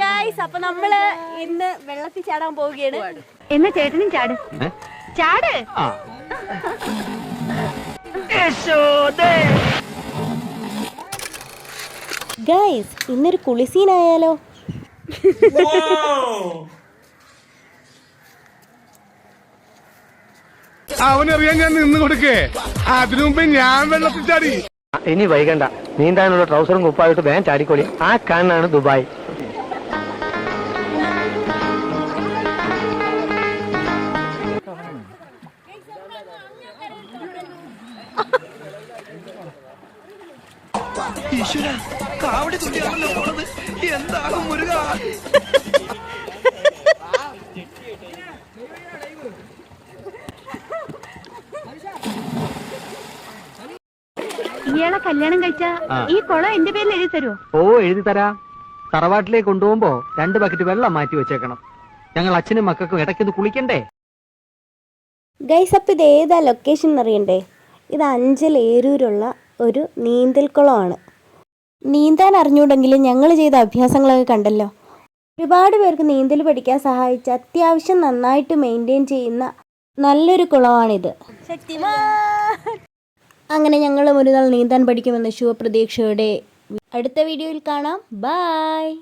Guys അപ്പൊ നമ്മൾ ഇന്ന് വെള്ളത്തിൽ ചാടാൻ പോവുകയാണ്. എന്നാ ചേട്ടനും ചാട്. ചാട്. ഗായ്സ് ഇന്നൊരു കുളിസീനായാലോ അവനറിയാൻ ഞാൻ നിന്ന് കൊടുക്കേ. അതിനു മുമ്പ് ഞാൻ വെള്ളത്തിൽ ചാടി. ഇനി വൈകണ്ട. നീന്താനുള്ള ട്രൗസറും കുപ്പായിട്ട് വേഗം ചാടിക്കോളി. ആ കാണാണ് ദുബായ്. ഈശ്വര കാവടി തുള്ളിയാണല്ലോ പോണത്. എന്താണ് മുരുക? ഇയാളെ കല്യാണം കഴിച്ച ഈ കുളം എന്റെ പേരിൽ എഴുതി തരുമോ ഓ എഴുതി തരാ. തറവാട്ടിലേക്ക് കൊണ്ടുപോകുമ്പോ രണ്ട് ബക്കറ്റ് വെള്ളം മാറ്റി വെച്ചേക്കണം. ഞങ്ങൾ അച്ഛനും മക്കൾക്കും ഇടയ്ക്കൊന്ന് കുളിക്കണ്ടേ? ഗൈസ് അപ്പം ഇത് ഏതാ ലൊക്കേഷൻ എന്നറിയണ്ടേ ഇത് അഞ്ചൽ ഏരൂരുള്ള ഒരു നീന്തൽക്കുളമാണ് നീന്താൻ അറിഞ്ഞൂടെങ്കിലും ഞങ്ങൾ ചെയ്ത അഭ്യാസങ്ങളൊക്കെ കണ്ടല്ലോ. ഒരുപാട് പേർക്ക് നീന്തൽ പഠിക്കാൻ സഹായിച്ച അത്യാവശ്യം നന്നായിട്ട് മെയിന്റെയിൻ ചെയ്യുന്ന നല്ലൊരു കുളമാണിത്. അങ്ങനെ ഞങ്ങൾ ഒരു നാൾ നീന്താൻ പഠിക്കുമെന്ന ശുഭപ്രതീക്ഷയോടെ അടുത്ത വീഡിയോയിൽ കാണാം. ബായ്